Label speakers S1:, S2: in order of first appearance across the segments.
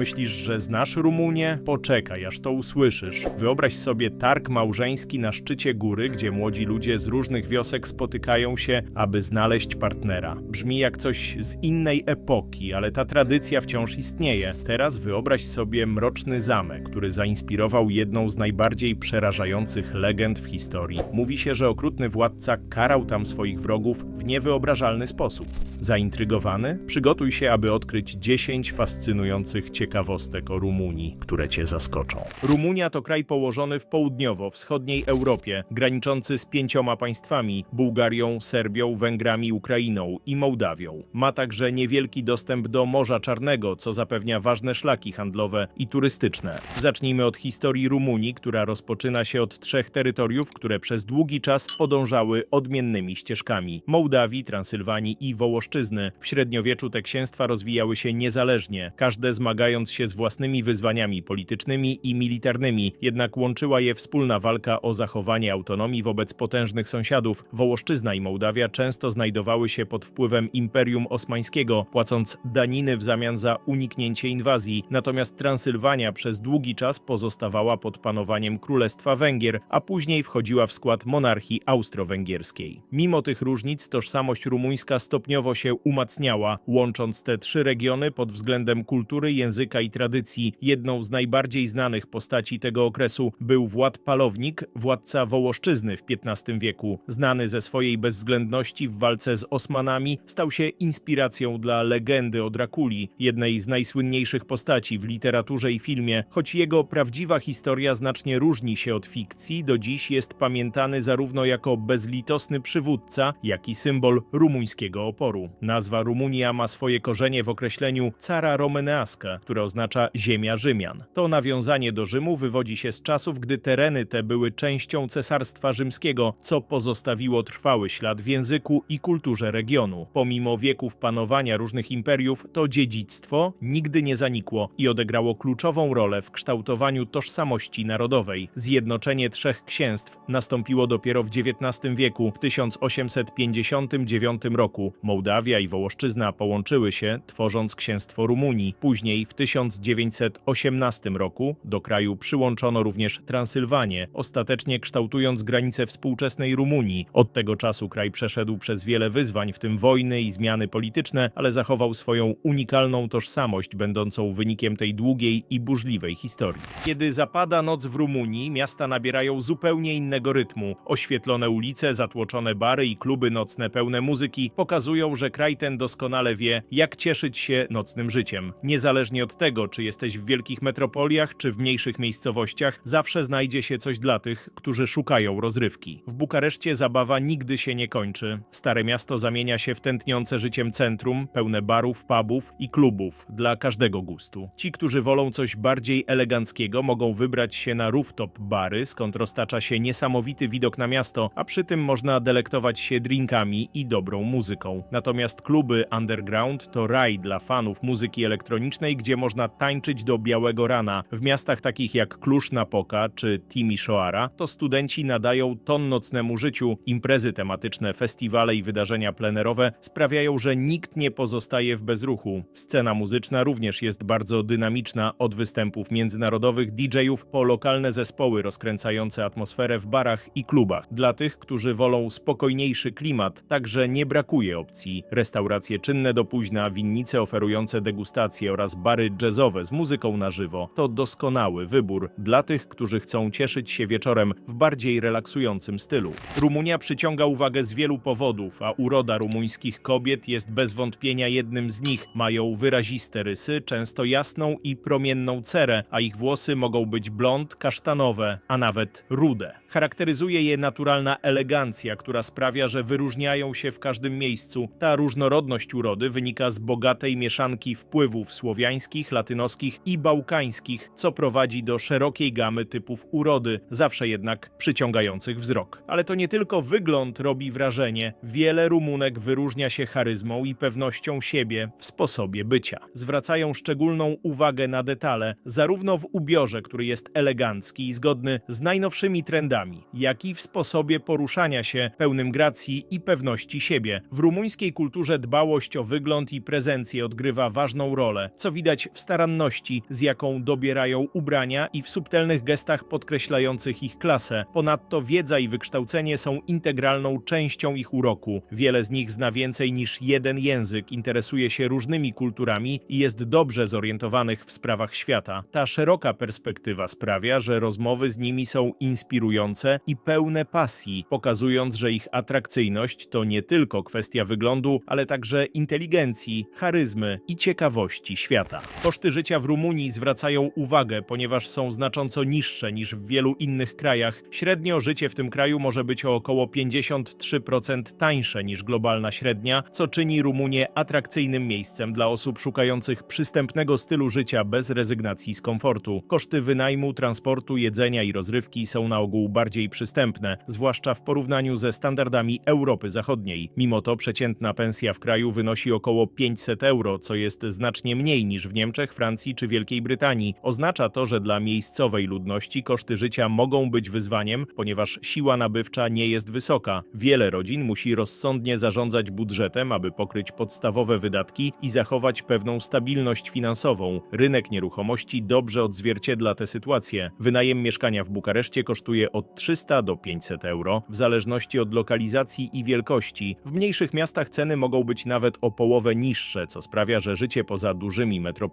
S1: Myślisz, że znasz Rumunię? Poczekaj, aż to usłyszysz. Wyobraź sobie targ małżeński na szczycie góry, gdzie młodzi ludzie z różnych wiosek spotykają się, aby znaleźć partnera. Brzmi jak coś z innej epoki, ale ta tradycja wciąż istnieje. Teraz wyobraź sobie mroczny zamek, który zainspirował jedną z najbardziej przerażających legend w historii. Mówi się, że okrutny władca karał tam swoich wrogów w niewyobrażalny sposób. Zaintrygowany? Przygotuj się, aby odkryć 10 fascynujących ciekawostek o Rumunii, które cię zaskoczą. Rumunia to kraj położony w południowo-wschodniej Europie, graniczący z pięcioma państwami Bułgarią, Serbią, Węgrami, Ukrainą i Mołdawią. Ma także niewielki dostęp do Morza Czarnego, co zapewnia ważne szlaki handlowe i turystyczne. Zacznijmy od historii Rumunii, która rozpoczyna się od trzech terytoriów, które przez długi czas podążały odmiennymi ścieżkami: Mołdawii, Transylwanii i Wołoszczyzny. W średniowieczu te księstwa rozwijały się niezależnie, każde zmagając się z własnymi wyzwaniami politycznymi i militarnymi, jednak łączyła je wspólna walka o zachowanie autonomii wobec potężnych sąsiadów. Wołoszczyzna i Mołdawia często znajdowały się pod wpływem Imperium Osmańskiego, płacąc daniny w zamian za uniknięcie inwazji, natomiast Transylwania przez długi czas pozostawała pod panowaniem Królestwa Węgier, a później wchodziła w skład monarchii austro-węgierskiej. Mimo tych różnic tożsamość rumuńska stopniowo się umacniała, łącząc te trzy regiony pod względem kultury, języka i tradycji. Jedną z najbardziej znanych postaci tego okresu był Wład Palownik, władca Wołoszczyzny w XV wieku. Znany ze swojej bezwzględności w walce z Osmanami, stał się inspiracją dla legendy o Drakuli, jednej z najsłynniejszych postaci w literaturze i filmie. Choć jego prawdziwa historia znacznie różni się od fikcji, do dziś jest pamiętany zarówno jako bezlitosny przywódca, jak i symbol rumuńskiego oporu. Nazwa Rumunia ma swoje korzenie w określeniu cara Romeneasca, które oznacza ziemia Rzymian. To nawiązanie do Rzymu wywodzi się z czasów, gdy tereny te były częścią Cesarstwa Rzymskiego, co pozostawiło trwały ślad w języku i kulturze regionu. Pomimo wieków panowania różnych imperiów, to dziedzictwo nigdy nie zanikło i odegrało kluczową rolę w kształtowaniu tożsamości narodowej. Zjednoczenie trzech księstw nastąpiło dopiero w XIX wieku. W 1859 roku Mołdawia i Wołoszczyzna połączyły się, tworząc księstwo Rumunii. Później w 1918 roku do kraju przyłączono również Transylwanię, ostatecznie kształtując granice współczesnej Rumunii. Od tego czasu kraj przeszedł przez wiele wyzwań, w tym wojny i zmiany polityczne, ale zachował swoją unikalną tożsamość, będącą wynikiem tej długiej i burzliwej historii. Kiedy zapada noc w Rumunii, miasta nabierają zupełnie innego rytmu. Oświetlone ulice, zatłoczone bary i kluby nocne pełne muzyki pokazują, że kraj ten doskonale wie, jak cieszyć się nocnym życiem. Niezależnie od tego, czy jesteś w wielkich metropoliach, czy w mniejszych miejscowościach, zawsze znajdzie się coś dla tych, którzy szukają rozrywki. W Bukareszcie zabawa nigdy się nie kończy. Stare miasto zamienia się w tętniące życiem centrum, pełne barów, pubów i klubów dla każdego gustu. Ci, którzy wolą coś bardziej eleganckiego, mogą wybrać się na rooftop bary, skąd roztacza się niesamowity widok na miasto, a przy tym można delektować się drinkami i dobrą muzyką. Natomiast kluby underground to raj dla fanów muzyki elektronicznej, gdzie można tańczyć do białego rana. W miastach takich jak Kluż-Napoka czy Timisoara to studenci nadają ton nocnemu życiu. Imprezy tematyczne, festiwale i wydarzenia plenerowe sprawiają, że nikt nie pozostaje w bezruchu. Scena muzyczna również jest bardzo dynamiczna od występów międzynarodowych DJ-ów po lokalne zespoły rozkręcające atmosferę w barach i klubach. Dla tych, którzy wolą spokojniejszy klimat, także nie brakuje opcji. Restauracje czynne do późna, winnice oferujące degustacje oraz bary jazzowe z muzyką na żywo to doskonały wybór dla tych, którzy chcą cieszyć się wieczorem w bardziej relaksującym stylu. Rumunia przyciąga uwagę z wielu powodów, a uroda rumuńskich kobiet jest bez wątpienia jednym z nich. Mają wyraziste rysy, często jasną i promienną cerę, a ich włosy mogą być blond, kasztanowe, a nawet rude. Charakteryzuje je naturalna elegancja, która sprawia, że wyróżniają się w każdym miejscu. Ta różnorodność urody wynika z bogatej mieszanki wpływów słowiańskich, latynoskich i bałkańskich, co prowadzi do szerokiej gamy typów urody, zawsze jednak przyciągających wzrok. Ale to nie tylko wygląd robi wrażenie. Wiele Rumunek wyróżnia się charyzmą i pewnością siebie w sposobie bycia. Zwracają szczególną uwagę na detale, zarówno w ubiorze, który jest elegancki i zgodny z najnowszymi trendami, jak i w sposobie poruszania się pełnym gracji i pewności siebie. W rumuńskiej kulturze dbałość o wygląd i prezencję odgrywa ważną rolę, co widać w staranności, z jaką dobierają ubrania i w subtelnych gestach podkreślających ich klasę. Ponadto wiedza i wykształcenie są integralną częścią ich uroku. Wiele z nich zna więcej niż jeden język, interesuje się różnymi kulturami i jest dobrze zorientowanych w sprawach świata. Ta szeroka perspektywa sprawia, że rozmowy z nimi są inspirujące i pełne pasji, pokazując, że ich atrakcyjność to nie tylko kwestia wyglądu, ale także inteligencji, charyzmy i ciekawości świata. Koszty życia w Rumunii zwracają uwagę, ponieważ są znacząco niższe niż w wielu innych krajach. Średnio życie w tym kraju może być o około 53% tańsze niż globalna średnia, co czyni Rumunię atrakcyjnym miejscem dla osób szukających przystępnego stylu życia bez rezygnacji z komfortu. Koszty wynajmu, transportu, jedzenia i rozrywki są na ogół bardziej przystępne, zwłaszcza w porównaniu ze standardami Europy Zachodniej. Mimo to przeciętna pensja w kraju wynosi około 500 euro, co jest znacznie mniej niż w Niemczech, Francji czy Wielkiej Brytanii. Oznacza to, że dla miejscowej ludności koszty życia mogą być wyzwaniem, ponieważ siła nabywcza nie jest wysoka. Wiele rodzin musi rozsądnie zarządzać budżetem, aby pokryć podstawowe wydatki i zachować pewną stabilność finansową. Rynek nieruchomości dobrze odzwierciedla tę sytuację. Wynajem mieszkania w Bukareszcie kosztuje od 300 do 500 euro, w zależności od lokalizacji i wielkości. W mniejszych miastach ceny mogą być nawet o połowę niższe, co sprawia, że życie poza dużymi metropoliami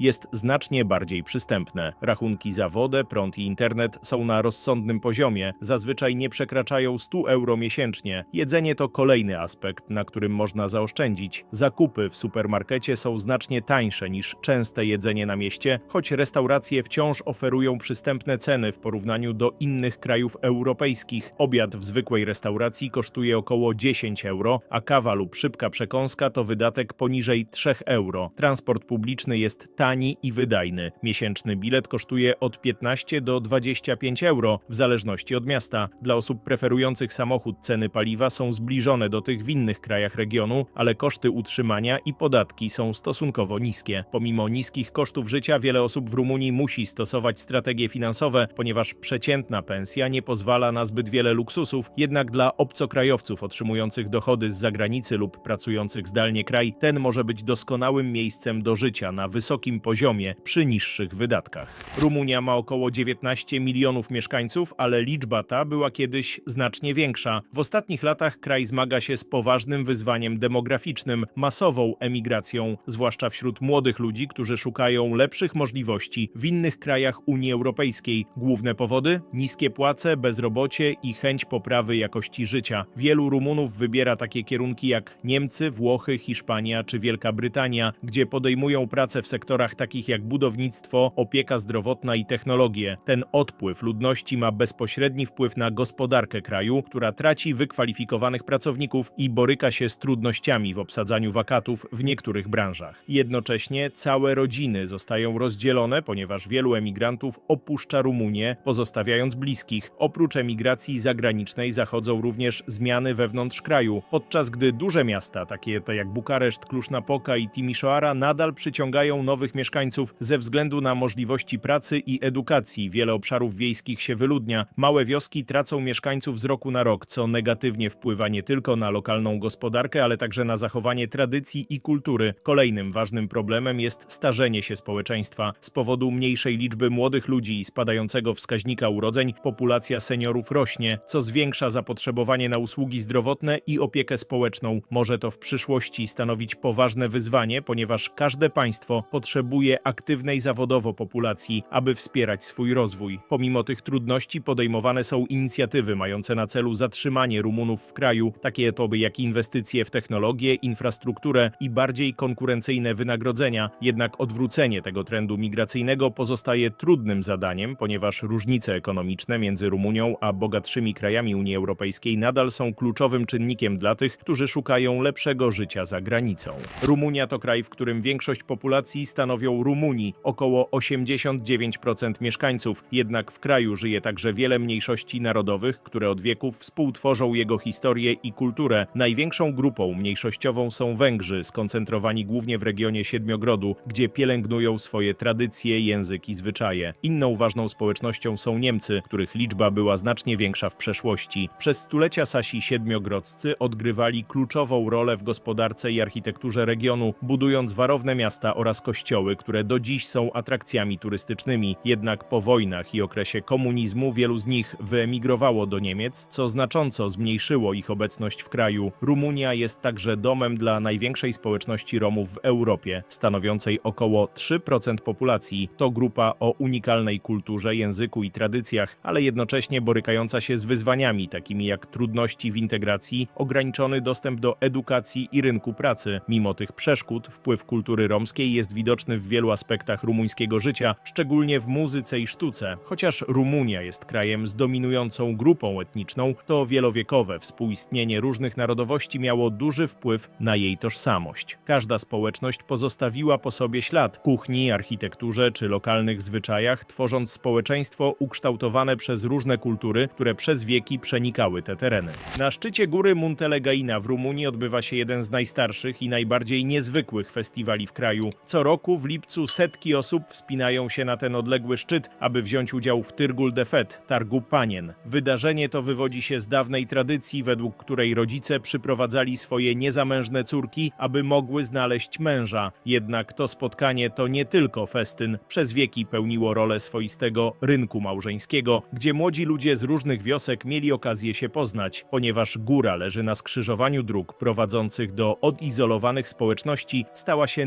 S1: jest znacznie bardziej przystępne. Rachunki za wodę, prąd i internet są na rozsądnym poziomie, zazwyczaj nie przekraczają 100 euro miesięcznie. Jedzenie to kolejny aspekt, na którym można zaoszczędzić. Zakupy w supermarkecie są znacznie tańsze niż częste jedzenie na mieście, choć restauracje wciąż oferują przystępne ceny w porównaniu do innych krajów europejskich. Obiad w zwykłej restauracji kosztuje około 10 euro, a kawa lub szybka przekąska to wydatek poniżej 3 euro. Transport publiczny jest tani i wydajny. Miesięczny bilet kosztuje od 15 do 25 euro, w zależności od miasta. Dla osób preferujących samochód ceny paliwa są zbliżone do tych w innych krajach regionu, ale koszty utrzymania i podatki są stosunkowo niskie. Pomimo niskich kosztów życia, wiele osób w Rumunii musi stosować strategie finansowe, ponieważ przeciętna pensja nie pozwala na zbyt wiele luksusów, jednak dla obcokrajowców otrzymujących dochody z zagranicy lub pracujących zdalnie kraj, ten może być doskonałym miejscem do życia na wysokim poziomie przy niższych wydatkach. Rumunia ma około 19 milionów mieszkańców, ale liczba ta była kiedyś znacznie większa. W ostatnich latach kraj zmaga się z poważnym wyzwaniem demograficznym, masową emigracją, zwłaszcza wśród młodych ludzi, którzy szukają lepszych możliwości w innych krajach Unii Europejskiej. Główne powody? Niskie płace, bezrobocie i chęć poprawy jakości życia. Wielu Rumunów wybiera takie kierunki jak Niemcy, Włochy, Hiszpania czy Wielka Brytania, gdzie podejmują pracę w sektorach takich jak budownictwo, opieka zdrowotna i technologie. Ten odpływ ludności ma bezpośredni wpływ na gospodarkę kraju, która traci wykwalifikowanych pracowników i boryka się z trudnościami w obsadzaniu wakatów w niektórych branżach. Jednocześnie całe rodziny zostają rozdzielone, ponieważ wielu emigrantów opuszcza Rumunię, pozostawiając bliskich. Oprócz emigracji zagranicznej zachodzą również zmiany wewnątrz kraju, podczas gdy duże miasta, takie jak Bukareszt, Klusz-Napoka i Timișoara, nadal przyciągają nowych mieszkańców ze względu na możliwości pracy i edukacji. Wiele obszarów wiejskich się wyludnia. Małe wioski tracą mieszkańców z roku na rok, co negatywnie wpływa nie tylko na lokalną gospodarkę, ale także na zachowanie tradycji i kultury. Kolejnym ważnym problemem jest starzenie się społeczeństwa. Z powodu mniejszej liczby młodych ludzi i spadającego wskaźnika urodzeń populacja seniorów rośnie, co zwiększa zapotrzebowanie na usługi zdrowotne i opiekę społeczną. Może to w przyszłości stanowić poważne wyzwanie, ponieważ każde państwo potrzebuje aktywnej zawodowo populacji, aby wspierać swój rozwój. Pomimo tych trudności podejmowane są inicjatywy mające na celu zatrzymanie Rumunów w kraju, takie to jak inwestycje w technologię, infrastrukturę i bardziej konkurencyjne wynagrodzenia. Jednak odwrócenie tego trendu migracyjnego pozostaje trudnym zadaniem, ponieważ różnice ekonomiczne między Rumunią a bogatszymi krajami Unii Europejskiej nadal są kluczowym czynnikiem dla tych, którzy szukają lepszego życia za granicą. Rumunia to kraj, w którym większość populacji stanowią Rumuni, około 89% mieszkańców, jednak w kraju żyje także wiele mniejszości narodowych, które od wieków współtworzą jego historię i kulturę. Największą grupą mniejszościową są Węgrzy, skoncentrowani głównie w regionie Siedmiogrodu, gdzie pielęgnują swoje tradycje, język i zwyczaje. Inną ważną społecznością są Niemcy, których liczba była znacznie większa w przeszłości. Przez stulecia Sasi siedmiogrodzcy odgrywali kluczową rolę w gospodarce i architekturze regionu, budując warowne miasta oraz kościoły, które do dziś są atrakcjami turystycznymi. Jednak po wojnach i okresie komunizmu wielu z nich wyemigrowało do Niemiec, co znacząco zmniejszyło ich obecność w kraju. Rumunia jest także domem dla największej społeczności Romów w Europie, stanowiącej około 3% populacji. To grupa o unikalnej kulturze, języku i tradycjach, ale jednocześnie borykająca się z wyzwaniami takimi jak trudności w integracji, ograniczony dostęp do edukacji i rynku pracy. Mimo tych przeszkód, wpływ kultury romskiej jest widoczny w wielu aspektach rumuńskiego życia, szczególnie w muzyce i sztuce. Chociaż Rumunia jest krajem z dominującą grupą etniczną, to wielowiekowe współistnienie różnych narodowości miało duży wpływ na jej tożsamość. Każda społeczność pozostawiła po sobie ślad kuchni, architekturze czy lokalnych zwyczajach, tworząc społeczeństwo ukształtowane przez różne kultury, które przez wieki przenikały te tereny. Na szczycie góry Muntelegaina w Rumunii odbywa się jeden z najstarszych i najbardziej niezwykłych festiwali w kraju. Co roku w lipcu setki osób wspinają się na ten odległy szczyt, aby wziąć udział w Tyrgul de Fet, targu panien. Wydarzenie to wywodzi się z dawnej tradycji, według której rodzice przyprowadzali swoje niezamężne córki, aby mogły znaleźć męża. Jednak to spotkanie to nie tylko festyn. Przez wieki pełniło rolę swoistego rynku małżeńskiego, gdzie młodzi ludzie z różnych wiosek mieli okazję się poznać, ponieważ góra leży na skrzyżowaniu dróg prowadzących do odizolowanych społeczności, stała się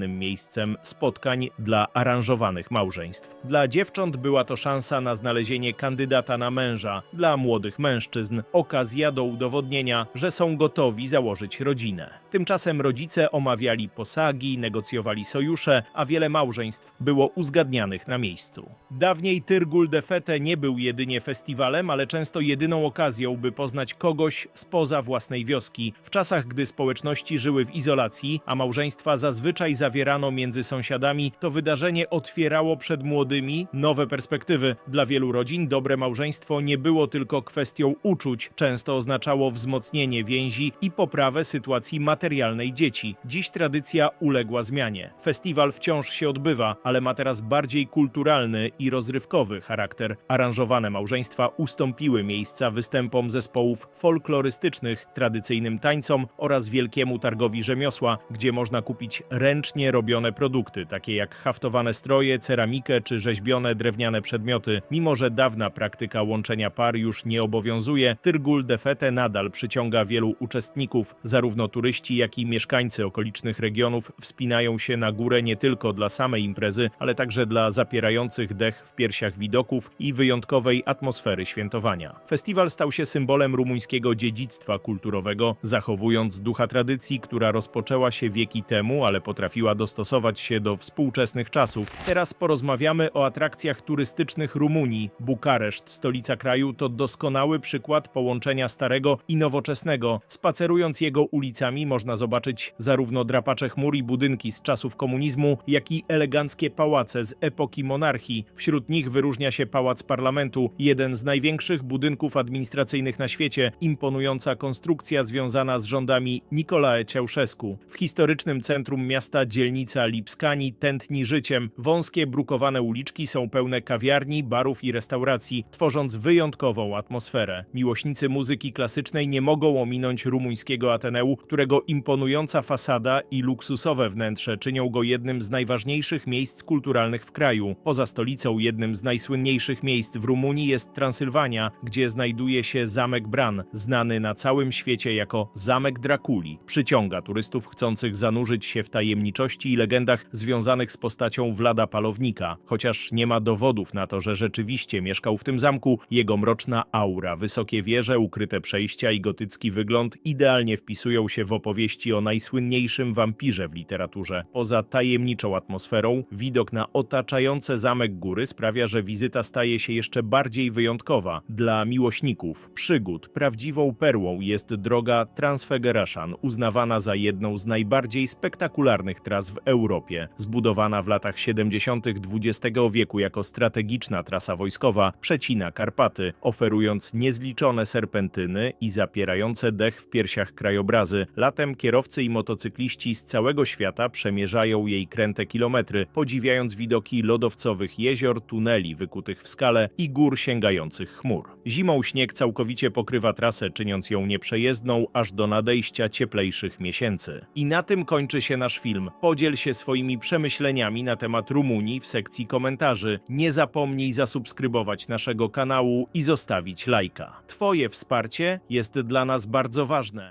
S1: naturalnym miejscem spotkań dla aranżowanych małżeństw. Dla dziewcząt była to szansa na znalezienie kandydata na męża, dla młodych mężczyzn okazja do udowodnienia, że są gotowi założyć rodzinę. Tymczasem rodzice omawiali posagi, negocjowali sojusze, a wiele małżeństw było uzgadnianych na miejscu. Dawniej Tyrgul de Fete nie był jedynie festiwalem, ale często jedyną okazją, by poznać kogoś spoza własnej wioski. W czasach, gdy społeczności żyły w izolacji, a małżeństwa zazwyczaj zawierano między sąsiadami, to wydarzenie otwierało przed młodymi nowe perspektywy. Dla wielu rodzin dobre małżeństwo nie było tylko kwestią uczuć, często oznaczało wzmocnienie więzi i poprawę sytuacji materialnej dzieci. Dziś tradycja uległa zmianie. Festiwal wciąż się odbywa, ale ma teraz bardziej kulturalny i rozrywkowy charakter. Aranżowane małżeństwa ustąpiły miejsca występom zespołów folklorystycznych, tradycyjnym tańcom oraz wielkiemu targowi rzemiosła, gdzie można kupić ręcznie robione produkty, takie jak haftowane stroje, ceramikę czy rzeźbione drewniane przedmioty. Mimo, że dawna praktyka łączenia par już nie obowiązuje, Tyrgul de Fete nadal przyciąga wielu uczestników. Zarówno turyści, jak i mieszkańcy okolicznych regionów wspinają się na górę nie tylko dla samej imprezy, ale także dla zapierających dech w piersiach widoków i wyjątkowej atmosfery świętowania. Festiwal stał się symbolem rumuńskiego dziedzictwa kulturowego, zachowując ducha tradycji, która rozpoczęła się wieki temu, ale potrafiła dostosować się do współczesnych czasów. Teraz porozmawiamy o atrakcjach turystycznych Rumunii. Bukareszt, stolica kraju, to doskonały przykład połączenia starego i nowoczesnego. Spacerując jego ulicami można zobaczyć zarówno drapacze chmur i budynki z czasów komunizmu, jak i eleganckie pałace z epoki monarchii. Wśród nich wyróżnia się Pałac Parlamentu, jeden z największych budynków administracyjnych na świecie, imponująca konstrukcja związana z rządami Nicolae Ceausescu. W historycznym centrum miasta dzielnica Lipskani tętni życiem. Wąskie, brukowane uliczki są pełne kawiarni, barów i restauracji, tworząc wyjątkową atmosferę. Miłośnicy muzyki klasycznej nie mogą ominąć rumuńskiego Ateneu, którego imponująca fasada i luksusowe wnętrze czynią go jednym z najważniejszych miejsc kulturalnych w kraju. Poza stolicą jednym z najsłynniejszych miejsc w Rumunii jest Transylwania, gdzie znajduje się Zamek Bran, znany na całym świecie jako Zamek Drakuli. Przyciąga turystów chcących zanurzyć się w tajemniczości i legendach związanych z postacią Vlada Palownika. Chociaż nie ma dowodów na to, że rzeczywiście mieszkał w tym zamku, jego mroczna aura, wysokie wieże, ukryte przejścia i gotycki wygląd idealnie wpisują się w opowieści o najsłynniejszym wampirze w literaturze. Poza tajemniczą atmosferą, widok na otaczające zamek góry sprawia, że wizyta staje się jeszcze bardziej wyjątkowa. Dla miłośników przygód prawdziwą perłą jest droga Transfegeraszan, uznawana za jedną z najbardziej spektakularnych tras w Europie. Zbudowana w latach 70. XX wieku jako strategiczna trasa wojskowa, przecina Karpaty, oferując niezliczone serpentyny i zapierające dech w piersiach krajobrazy. Latem kierowcy i motocykliści z całego świata przemierzają jej kręte kilometry, podziwiając widoki lodowcowych jezior, tuneli wykutych w skale i gór sięgających chmur. Zimą śnieg całkowicie pokrywa trasę, czyniąc ją nieprzejezdną aż do nadejścia cieplejszych miesięcy. I na tym kończy się nasz film. Podziel się swoimi przemyśleniami na temat Rumunii w sekcji komentarzy. Nie zapomnij zasubskrybować naszego kanału i zostawić lajka. Twoje wsparcie jest dla nas bardzo ważne.